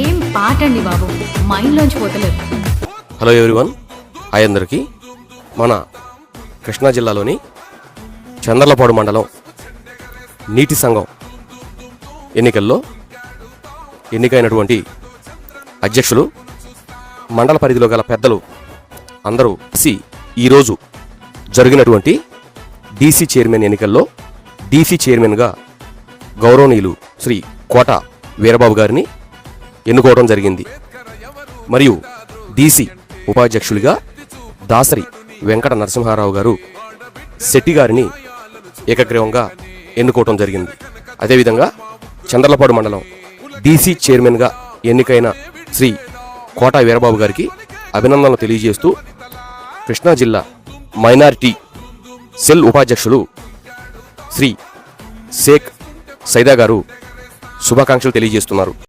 ఏం పాట అండి బాబు? మైండ్లోంచి పోతలేదు. హలో ఎవ్రీవన్ హాయ్ అందరికీ. మన కృష్ణా జిల్లాలోని చందర్లపాడు మండలం నీటి సంఘం ఎన్నికల్లో ఎన్నికైనటువంటి అధ్యక్షులు మండల పరిధిలో గల పెద్దలు అందరూ కలిసి ఈరోజు జరిగినటువంటి డీసీ చైర్మన్ ఎన్నికల్లో డీసీ చైర్మన్గా గౌరవనీయులు శ్రీ కోట వీరబాబు గారిని ఎన్నుకోవడం జరిగింది. మరియు డీసీ ఉపాధ్యక్షులుగా దాసరి వెంకట నరసింహారావు గారు శెట్టి గారిని ఏకగ్రీవంగా ఎన్నుకోవటం జరిగింది. అదేవిధంగా చంద్రలపాడు మండలం డీసీ చైర్మన్గా ఎన్నికైన శ్రీ కోట వీరబాబు గారికి అభినందనలు తెలియజేస్తూ కృష్ణా జిల్లా మైనారిటీ సెల్ ఉపాధ్యక్షులు శ్రీ షేక్ సైదా గారు శుభాకాంక్షలు తెలియజేస్తున్నారు.